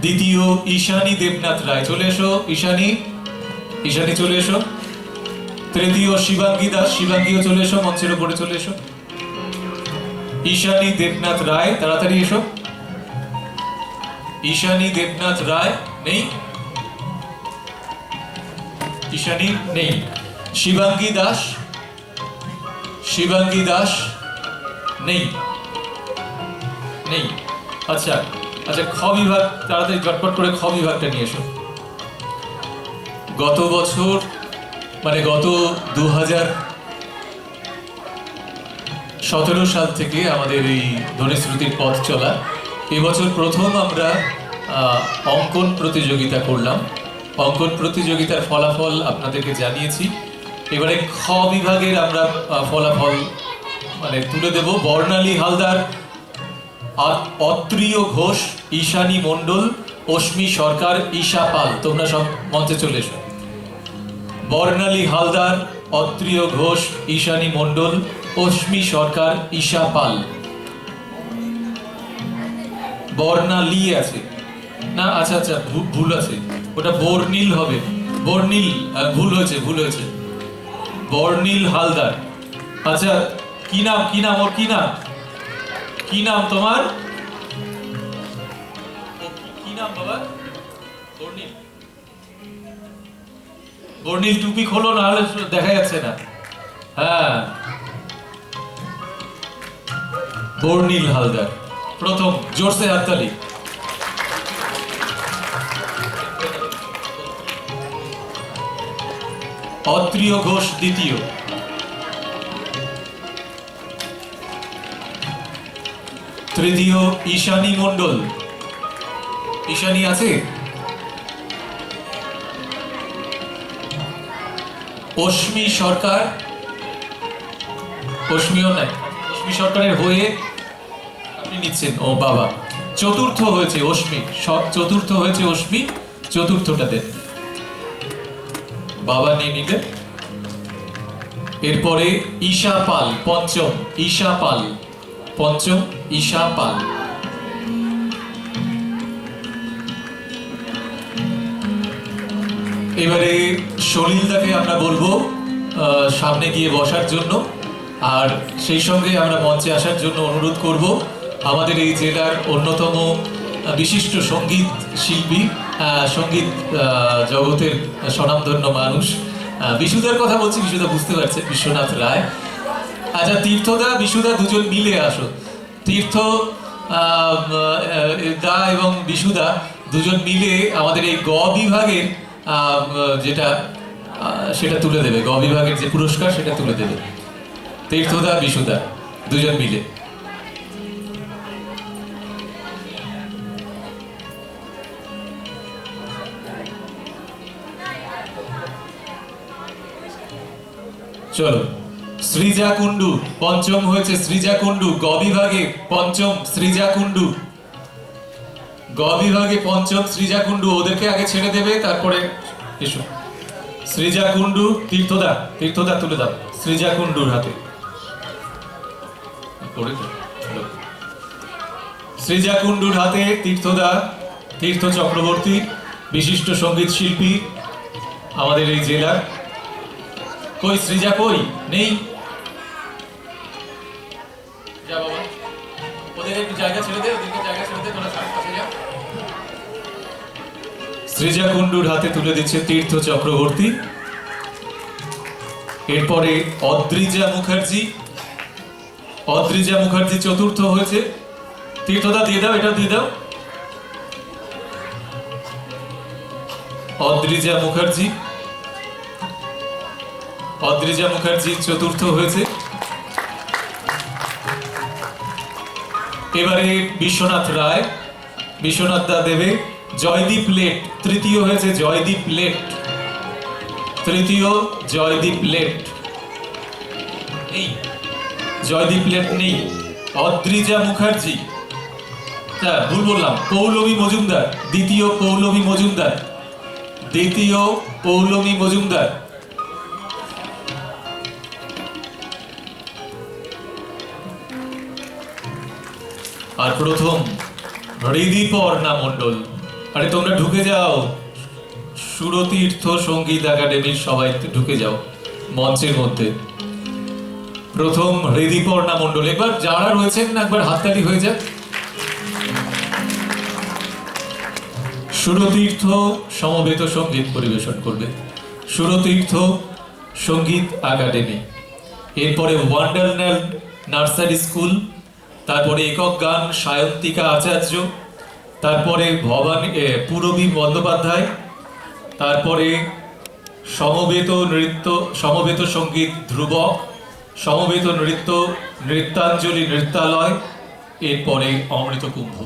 দ্বিতীয় ঈশানী দেবনাথ রায়। চলে এসো, ঈশানী। ঈশানী, চলে এসো। তৃতীয় শিবাঙ্গী দাস, শিবাঙ্গীও চলে এসো, মঞ্চের উপরে চলে এসো। ঈশানী দেবনাথ রায়, তাড়াতাড়ি এসো। ঈশানী দেবনাথ রায় নেই। ঈশানী নেই। শিবাঙ্গী দাস শিবাঙ্গী দাস নেই। নেই। আচ্ছা আচ্ছা খ বিভাগ, তাড়াতাড়ি চটপট করে খ বিভাগটা নিয়ে এসো। গত বছর মানে গত দু হাজার সতেরো সাল থেকে আমাদের এই ধ্বনিশ্রুতির পথ চলা, এবছর প্রথম আমরা অঙ্কন প্রতিযোগিতা করলাম। অঙ্কন প্রতিযোগিতার ফলাফল আপনাদেরকে জানিয়েছি। এবারে খ বিভাগের আমরা ফলাফল মানে তুলে দেব। বর্ণালী হালদার অত্রিয় ঘোষ, ঈশানী মণ্ডল, অশ্মি সরকার, ঈশা পাল। তোমরা সব মঞ্চে চলে এসো। বর্ণালী হালদার, অত্রিয় ঘোষ, ঈশানী মণ্ডল, অশ্মি সরকার, ঈশা পাল। বর্ণালী আছে। না আচ্ছা আচ্ছা ভুল আছে। ওটা বর্ণিল হবে। বর্ণিল ভুল হয়েছে ভুল হয়েছে। বর্ণিল হালদার। আচ্ছা কি নাম কি নাম, ওর কি নাম? কি নাম তোমার? কি- নাম বাবা? বর্ণিল। বর্ণিল টুপি খোলো না হলে দেখা যাচ্ছে না। হ্যাঁ। বর্ণিল হালদার প্রথম জোরসে হাততালি। অত্রিয় ঘোষ দ্বিতীয়। তৃতীয় ঈশানী মণ্ডল। ঈশানী আছে? অশ্মি সরকার? অশ্মিও নাই। অশ্মি সরকারের হয়ে আপনি নিচ্ছেন। ও বাবা। চতুর্থ হয়েছে অশ্মি। চতুর্থ হয়েছে অশ্মি। চতুর্থটা দেন। বাবা নিয়ে নিলেন। এরপরে ঈশা পাল, পঞ্চম। ঈশা পাল। পঞ্চম ঈশা পাল। এবারে সলিলদাকে আমরা বলব সামনে গিয়ে বসার জন্য। আর সেই সঙ্গে আমরা মঞ্চে আসার জন্য অনুরোধ করব আমাদের এই জেলার অন্যতম বিশিষ্ট সংগীত শিল্পী সংগীত জগতের স্বনামধন্য মানুষ। বিশুদার কথা বলছি, বিশুদা বুঝতে পারছে বিশ্বনাথ রায়। আচ্ছা তীর্থদা, বিশুদা দুজন মিলে আসো। তীর্থ দা এবং বিশুদা দুজন মিলে আমাদের এই গ বিভাগের যেটা সেটা তুলে দেবে। গ বিভাগের যে পুরস্কার, সেটা তুলে দেবে। তীর্থদা, বিশুদা দুজন মিলে। চলো। সৃজা কুন্ডু পঞ্চম হয়েছে সৃজা কুন্ডু গ বিভাগে পঞ্চম সৃজা কুন্ডু গ বিভাগে পঞ্চম সৃজা কুন্ডু ওদেরকে আগে ছেড়ে দেবে, তারপরে এসো। সৃজা কুন্ডু তীর্থদা তীর্থদা তুলে দাও সৃজা কুন্ডুর হাতে সৃজা কুন্ডুর হাতে তীর্থদা, তীর্থ চক্রবর্তী, বিশিষ্ট সংগীত শিল্পী, আমাদের এই জেলার কই, সৃজা কই? নেই। যা বাবা। ওদের একটু জায়গা ছেড়ে দে, ওদেরকে জায়গা ছেড়ে দে, তোরা সামনে পাশে যা। সৃজা কুণ্ডুর হাতে তুলে দিচ্ছে তীর্থ চক্রবর্তী এরপরে অদ্রিজা মুখার্জি। অদ্রিজা মুখার্জি চতুর্থ হয়েছে। তীর্থদা, দিয়ে দাও, এটা দিয়ে দাও। অদ্রিজা মুখার্জি। অদ্রিজা মুখার্জি চতুর্থ হয়েছে। এবারে বিশ্বনাথ রায়, বিশ্বনাথ দা দেবে। জয়দীপ লেট, তৃতীয় হয়েছে জয়দীপ লেট। তৃতীয় জয়দীপ লেট। নেই জয়দীপ লেট নেই। অদ্রিজা মুখার্জি। হ্যাঁ ভুল বললাম। পৌলমী মজুমদার, দ্বিতীয় পৌলমী মজুমদার। দ্বিতীয় পৌলমী মজুমদার। আর প্রথম হৃদিপর্ণা মণ্ডল আরে তোমরা ঢুকে যাও। সুরতীর্থ সংগীত একাডেমির সবাই ঢুকে যাও মঞ্চের মধ্যে। প্রথম হৃদিপর্ণা মণ্ডল এবার যারা রয়েছেন না একবার হাততালি হয়ে যাক। সুরতীর্থ সমবেত সংগীত পরিবেশন করবে। সুরতীর্থ সংগীত একাডেমি। এরপরে ওয়ান্ডারন্যাল নার্সারি স্কুল তারপরে একক গান সায়ন্তিকা আচার্য, তারপরে ভবানী পূরবী বন্দ্যোপাধ্যায়, তারপরে সমবেত নৃত্য, সমবেত সংগীত ধ্রুব সমবেত নৃত্য, নৃত্যাঞ্জলি নৃত্যালয়, এরপরে অমৃত কুম্ভ